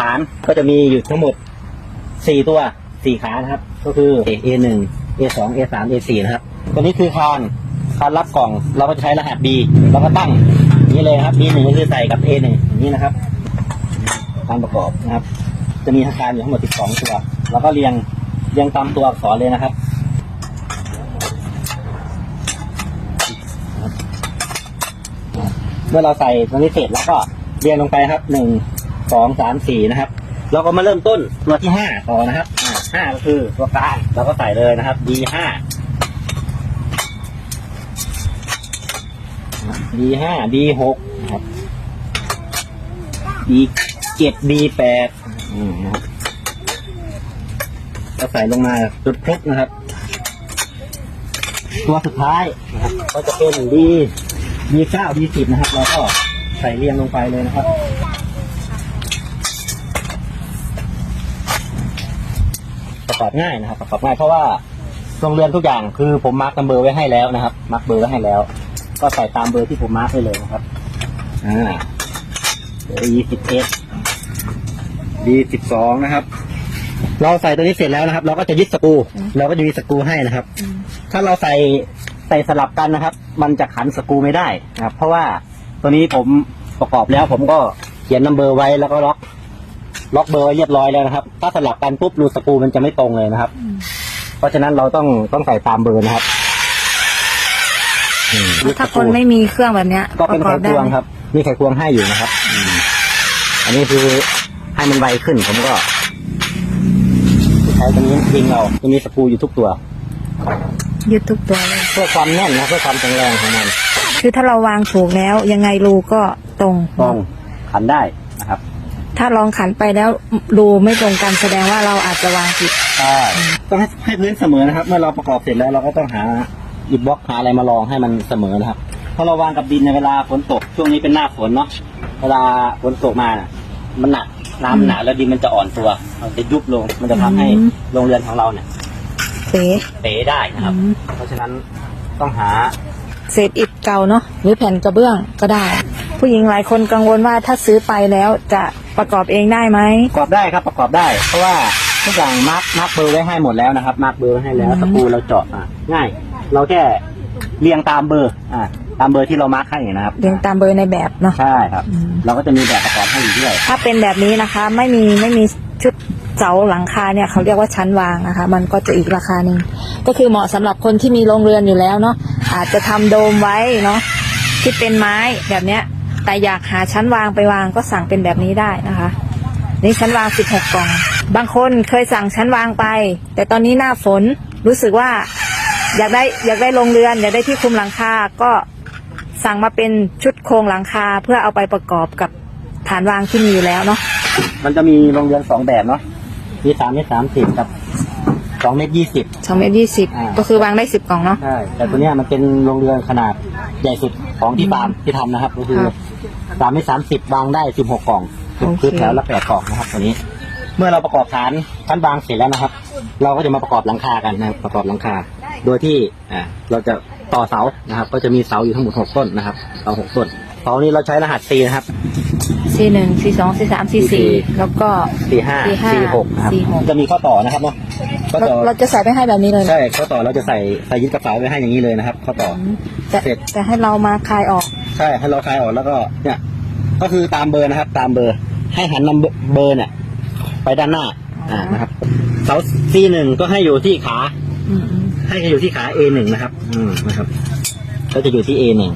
ฐานก็จะมีอยู่ทั้งหมดสี่ตัวสี่ขานะครับ ก็คือ A หนึ่ง A สอง A สาม A สี่นะครับ ตัวนี้คือคานคานรับกล่องเราก็จะใช้รหัส B เราก็ตั้งนี้เลยครับ B หนึ่งก็คือใส่กับ A หนึ่งอย่างนี้นะครับการประกอบนะครับ จะมีอาคารอยู่ทั้งหมด 12 ตัว แล้วก็เรียงเรียงตามตัวอักษรเลยนะครับเมื่อเราใส่ตรงนี้เสร็จแล้วก็เรียงลงไปครับหนึ่ง สองสามสี่นะครับ เราก็มาเริ่มต้นตัวที่ห้าต่อนะครับห้าก็คือตัวกลางเราก็ใส่เลยนะครับ D ห้า D ห้า D หกนะครับ D เจ็ด D แปดนะครับก็ใส่ลงมาจุดครบนะครับ ตัวสุดท้ายนะครับ ก็จะเป็น D D เก้า D สิบนะครับ เราก็ใส่เรียงลงไปเลยนะครับ ประกอบง่ายนะครับประกอบง่ายเพราะว่าโรงเรือนทุกอย่างคือผมมาร์กนัมเบอร์ไว้ให้แล้วนะครับ มาร์กเบอร์ไว้ให้แล้ว ก็ใส่ตามเบอร์ที่ผมมาร์กไว้เลยนะครับอ่า D สิบเอ็ด D สิบสองนะครับ เราใส่ตัวนี้เสร็จแล้วนะครับ เราก็จะยึดสกรูเราก็จะมีสกรูให้นะครับ ถ้าเราใส่ใส่สลับกันนะครับ มันจะขันสกรูไม่ได้นะครับ เพราะว่าตัวนี้ผมประกอบแล้วผมก็เขียนนัมเบอร์ไว้แล้วก็ล็อก ล็อกเบอร์ไว้เรียบร้อยแล้วนะครับ ถ้าสลับกันปุ๊บรูสกรูมันจะไม่ตรงเลยนะครับ เพราะฉะนั้นเราต้องต้องใส่ตามเบอร์นะครับอืมถ้าคนไม่มีเครื่องแบบเนี้ยก็เป็นปไขระอบคได้วงไหมครับ มีไขควงให้อยู่นะครับอืมอันนี้คือให้มันไวขึ้นผมก็ใช้ตรงนี้ยิงเราจะมีสกรูอยู่ทุกตัวยึดทุกตัวเลยเพื่อความแน่นนะเพื่อความแข็งแรงของมันคือถ้าเราวางถูกแล้วยังไงรูก็ตรงตรงขันได้นะครับ ถ้าลองขันไปแล้วรูไม่ตรงกันแสดงว่าเราอาจจะวางผิดใช่ต้องให้ให้พื้นเสมอนะครับ เมื่อเราประกอบเสร็จแล้วเราก็ต้องหาอิฐบล็อกหาอะไรมารองให้มันเสมอนะครับเพราะเราวางกับดินในเวลาฝนตก ช่วงนี้เป็นหน้าฝนเนาะเวลาฝนตกมาน่ะมันหนักน้ำหนาแล้วดินมันจะอ่อนตัวมันจะยุบลงมันจะทำให้อืมโรงเรือนของเราเนี่ยเป๊ะเป๋ได้นะครับอืมเพราะฉะนั้นต้องหาเศษอิฐเก่าเนาะหรือแผ่นกระเบื้องก็ได้ ผู้หญิงหลายคนกังวลว่าถ้าซื้อไปแล้วจะ ประกอบเองได้ไหม ประกอบได้ครับประกอบได้ เพราะว่าทุกอย่างมาร์กมาร์กเบอร์ไว้ให้หมดแล้วนะครับมาร์กเบอร์ไว้ให้แล้วอืมตะปูเราเจาะอะง่าย เราแค่เรียงตามเบอร์อ่าตามเบอร์ที่เรามาร์กให้นะครับเรียงตามเบอร์ในแบบเนาะใช่ครับอืมเราก็จะมีแบบประกอบให้อยู่ด้วยถ้าเป็นแบบนี้นะคะ ไม่มีไม่มีชุดเสาหลังคาเนี่ยเขาเรียกว่าชั้นวางนะคะ มันก็จะอีกราคาหนึ่งก็คือเหมาะสำหรับคนที่มีโรงเรือนอยู่แล้วเนาะอาจจะทำโดมไว้เนาะที่เป็นไม้แบบเนี้ย แต่อยากหาชั้นวางไปวางก็สั่งเป็นแบบนี้ได้นะคะ นี่ชั้นวาง 16 กล่อง บางคนเคยสั่งชั้นวางไป แต่ตอนนี้หน้าฝนรู้สึกว่าอยากได้อยากได้โรงเรือน อยากได้ที่คลุมหลังคาก็สั่งมาเป็นชุดโครงหลังคาเพื่อเอาไปประกอบกับฐานวางที่มีอยู่แล้วเนาะมันจะมีโรงเรือนสองแบบเนาะมีสามเมตรสามสิบกับสองเมตรยี่สิบสองเมตรยี่สิบอ่าก็คือวางได้สิบกล่องเนาะใช่แต่ตัวเนี้ยมันเป็นโรงเรือนขนาดใหญ่สุดของที่ฟาร์มที่ทำนะครับ ก็คือครับ สามเมตรสามสิบวางได้สิบหกกล่องโอเคคือแถวละแปดกล่องนะครับตัวนี้ เมื่อเราประกอบฐานชั้นวางเสร็จแล้วนะครับ เราก็จะมาประกอบหลังคากันนะครับประกอบหลังคา โดยที่อ่าเราจะต่อเสานะครับ ก็จะมีเสาอยู่ทั้งหมดหกต้นนะครับเสาหกต้นเสานี้เราใช้รหัส C นะครับสี่หนึ่งสี่สองสี่สามสี่สี่แล้วก็ C ห้า C5 C หกนะครับ C6 จะมีข้อต่อนะครับเนาะข้อเราต่อเราจะใส่ไปให้แบบนี้เลยใช่ข้อต่อเราจะใส่ใส่ยึดกระเป๋าไว้ให้อย่างนี้เลยนะครับ ข้อต่ออืมแต่เสร็จแต่ให้เรามาคลายออก ใช่ให้เราคลายออกแล้วก็เนี่ย ก็คือตามเบอร์นะครับ ตามเบอร์ ให้หันนำเบอร์เนี่ย ไปด้านหน้า อ่านะครับ เสา C หนึ่งก็ให้อยู่ที่ขา อืมอืมให้อยู่ที่ขา A หนึ่งนะครับ อืมนะครับ ก็จะอยู่ที่ A หนึ่ง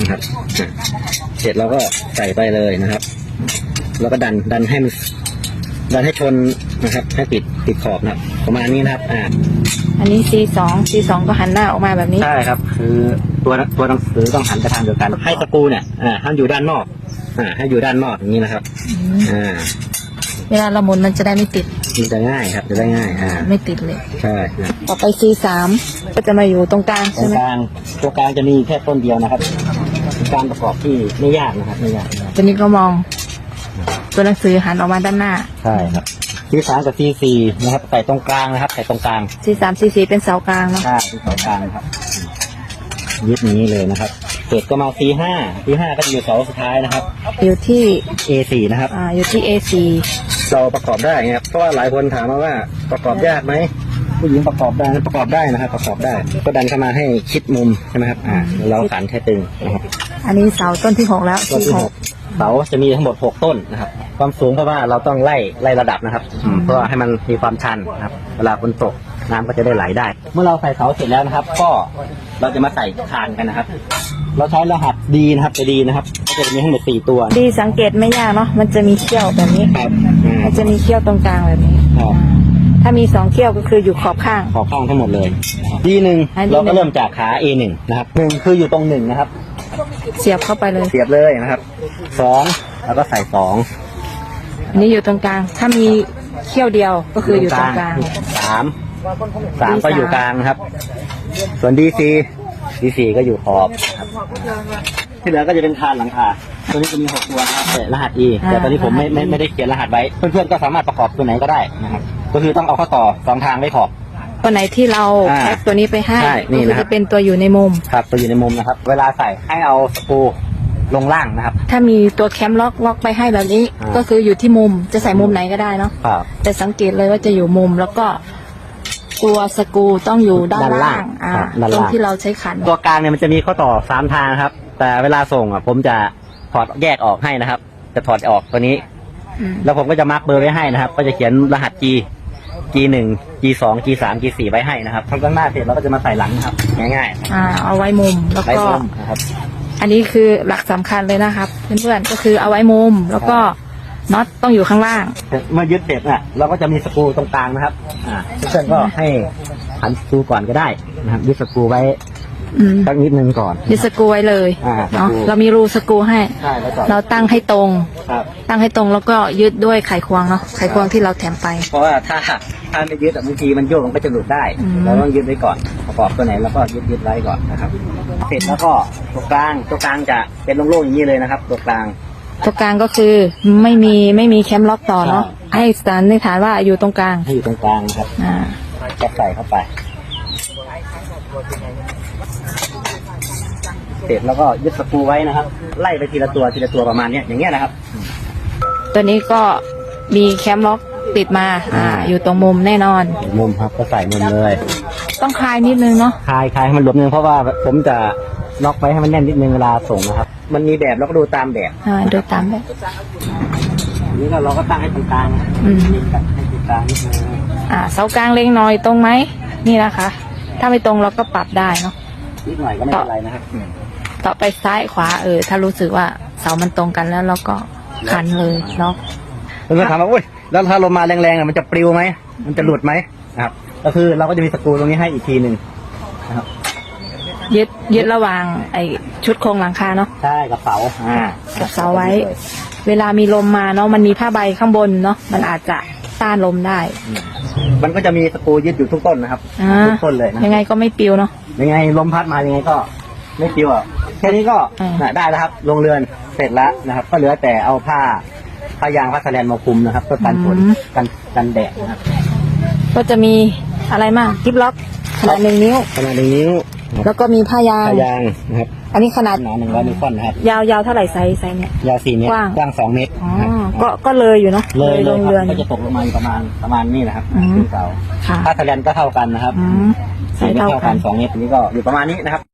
นะครับอะเสร็จเราก็ใส่ไปเลยนะครับ แล้วก็ดันดันให้มันดันให้ชนนะครับ ให้ติดติดขอบนะครับ ประมาณนี้นะครับ อ่า อันนี้ C สอง C สองก็หันหน้าออกมาแบบนี้ ใช่ครับ คือ ตัวตัวหนังสือต้องหันไปทางเดียวกัน ให้ตะปูเนี่ยอ่าห้ามอยู่ด้านนอกอ่าให้อยู่ด้านนอกอย่างนี้นะครับอืมอ่าเวลาเราหมุนมันจะได้ไม่ติดมันจะง่ายครับ จะได้ง่ายอ่าไม่ติดเลยใช่นะต่อไป C สามก็จะมาอยู่ตรงกลางตรใช่งไหมกลางตัวกลางจะมีแค่ต้นเดียวนะครับเป็นการประกอบที่ไม่ยากนะครับไม่ยากนะครับตัวนี้ก็มอง ตัวหนังสือหันออกมาด้านหน้าใช่ครับที่สามกับที่สี่นะครับใส่ตรงกลางนะครับใส่ตรงกลาง C สาม C สี่เป็นเสากลางเนาะใช่ที่เสากลางครับ ยึดอย่างนี้เลยนะครับเศษก็มา C5 C5 ก็จะอยู่เสาสุดท้ายนะครับ อยู่ที่ A4 นะครับ อ่าอยู่ที่ A4 เราประกอบได้นะครับเพราะว่าหลายคนถามมาว่าประกอบยากไหมผู้หญิงประกอบได้ไหมประกอบได้นะครับ ประกอบได้ ก็ดันเข้ามาให้ชิดมุมใช่ไหมครับอ่าแล้วเราขันให้ตึงนะครับอันนี้เสาต้นที่หกแล้วต้นที่ที่หหกกเสาจะมีทั้งหมดหกต้นนะครับ ความสูงเพราะว่าเราต้องไล่ไล่ระดับนะครับอืมเพื่อให้มันมีความชันนะครับ เวลาฝนตก น้ำก็จะได้ไหลได้ เมื่อเราใส่เสาเสร็จแล้วนะครับ ก็เราจะมาใส่คานกันนะครับ เราใช้รหัสดีนะครับจะดีนะครับก็จะมีทั้งหมดสี่ตัวดีสังเกตไม่ยากเนาะมันจะมีเขี้ยวแบบนี้ครับอ่ามันจะมีเขี้ยวตรงกลางแบบนี้ ครับถ้ามีสองเขี้ยวก็คืออยู่ขอบข้าง ขอบข้างทั้งหมดเลยนะครับดีหนึ่งอันนี้เราก็เริ่มจากขา A หนึ่งนะครับหนึ่งคืออยู่ตรงหนึ่งนะครับ เสียบเข้าไปเลยเสียบเลยนะครับสองแล้วก็ใส่สองอันนี้อยู่ตรงกลาง ถ้ามีเขี้ยวเดียวก็คืออยู่ตรงกลางสาม สามก็อยู่กลางนะครับ ส่วน DC DC ก็อยู่ขอบนะครับที่เหลือก็จะเป็นคานหลังคาตัวนี้จะมีหกตัวนะครับแต่รหัส E อ่าแต่ตอนนี้ผมไม่ไม่ไม่ได้เขียนรหัสไว้ เพื่อนๆก็สามารถประกอบตัวไหนก็ได้นะครับ ก็คือต้องเอาเข้าต่อสองทางไว้ขอบ ตัวไหนที่เราอ่าแพ็คตัวนี้ไปให้ใช่นี่ก็คือนะครับ จะเป็นตัวอยู่ในมุม ครับตัวอยู่ในมุมนะครับ เวลาใส่ให้เอาสกรูลงล่างนะครับ ถ้ามีตัวแคมล็อกล็อกไปให้แบบนี้ อ่า ก็คืออยู่ที่มุมจะใส่มุมไหนก็ได้เนาะครับ แต่สังเกตเลยว่าจะอยู่มุมแล้วก็ ตัวสกรูต้องอยู่ด้านด้านล่าล่างงอ่าครับด้านตรงล่าง ที่เราใช้ขัน ตัวกลางเนี่ยมันจะมีข้อต่อสามทางครับ แต่เวลาส่งอะผมจะถอดแยกออกให้นะครับ จะถอดออกตัวนี้ อืม แล้วผมก็จะมาร์กเบอร์ไว้ให้นะครับ ก็จะเขียนรหัส G G หนึ่ง G สอง G สาม G สี่ไว้ให้นะครับทำข้างหน้าเสร็จเราก็จะมาใส่หลังนะครับ ง่ายอ่า เอาไว้มุมแล้วๆไว้ก็มุมนะครับ อันนี้คือหลักสำคัญเลยนะครับเพื่อนๆก็คือเอาไว้มุมแล้วก็ น็อตต้องอยู่ข้างล่าง เมื่อยึดเสร็จอะเราก็จะมีสกรูตรงกลางนะครับ อ่าเพื่อนๆก็ให้หันสกรูก่อนก็ได้นะครับยึดสกรูไว้อืมสักนิดนึงก่อน ยึดสกรูไว้เลยอ่าเนาะสกรู เรามีรูสกรูให้ ใช่แล้วก่อนเราตั้งให้ตรง ครับ ตั้งให้ตรงแล้วก็ยึดด้วยไขควงเนาะไขควงที่เราแถมไป เพราะว่าถ้าถ้าไม่ยึดอะบางทีมันโยกมันก็จะหลุดได้ อืม เราต้องยึดไว้ก่อนประกอบตัวไหนแล้วก็ยึดยึดไว้ก่อนนะครับ เสร็จแล้วก็ตัวกลางตัวกลางจะเป็นโล่งๆอย่างนี้เลยนะครับ ตัวกลาง ตัวกลางก็คือไม่มีไม่มีแคมล็อกต่อเนาะใช่ให้สถานนิษฐานว่าอยู่ตรงกลางให้อยู่ตรงกลางนะครับอ่าก็ใส่เข้าไปเสร็จแล้วก็ยึดสกรูไว้นะครับ ไล่ไปทีละตัวทีละตัวประมาณเนี้ยอย่างเงี้ยนะครับ ตัวนี้ก็มีแคมล็อกติดมาอ่า อยู่ตรงมุมแน่นอน มุมครับก็ใส่มุมเลย ต้องคลายนิดนึงเนาะคลายคลายให้มันหลวมนึงเพราะว่าผมจะล็อกไว้ให้มันแน่นนิดนึงเวลาส่งนะครับ มันมีแบบเราก็ดูตามแบบอ่าดูตามแบบ อันนี้ก็เราก็ตั้งให้ตรงกลางนะอืมให้ตรงกลางนิดนึงอ่าเสากลางเล็งหน่อยตรงไหมนี่นะคะ ถ้าไม่ตรงเราก็ปรับได้เนาะนิดหน่อยก็ไม่เป็นไรนะครับต่อไปซ้ายขวาเออ ถ้ารู้สึกว่าเสามันตรงกันแล้วเราก็ขันเลยเนาะเพื่อนๆถามว่าอุ้ยแล้วถ้าลมมาแรงๆอะมันจะปลิวไหมมันจะหลุดไหมนะครับ ก็คือเราก็จะมีสกรูตรงนี้ให้อีกทีหนึ่งนะครับ ยึดยึดระหว่างไอชุดโครงหลังคาเนาะ ใช่กับเสาอ่ากับเสาไว้ เวลามีลมมาเนาะมันมีผ้าใบข้างบนเนาะมันอาจจะต้านลมได้อืมมันก็จะมีสกรูยึดอยู่ทุกต้นนะครับอ่าทุกต้นเลยนะยังไงก็ไม่ปิวเนาะ ยังไงลมพัดมายังไงก็ไม่ปลิวอะแค่นี้ก็อืมน่ะได้แล้วครับลงเรือนเสร็จแล้วนะครับ ก็เหลือแต่เอาผ้าผ้ายางผ้าสแลนมาคลุมนะครับเพื่อกันฝนกันกันแดดนะครับก็จะมีอะไรมากกิฟล็อกขนาดหนึ่งนิ้วขนาดหนึ่งนิ้วนะครับ แล้วก็มีผ้ายางผ้ายางนะครับอันนี้ขนาดหนาหนึ่งร้อยมิลลินะครับ ยาวยาวเท่าไหร่ไซส์ไซส์เนี่ย ยาวสี่เมตรกว้าง กว้างสองเมตรอ๋อนะครับก็ก็เลยอยู่เนาะเลยเลลยงคเรืรัอบนก็จะตกลงมาอยู่ประมาณประมาณนี้นะครับอืมคือเสาค่ะถ้าสแลนก็เท่ากันนะครับอืมใส่สี่เมตรเท่าเท่ากักันน สองเมตรอันนี้ก็อยู่ประมาณนี้นะครับ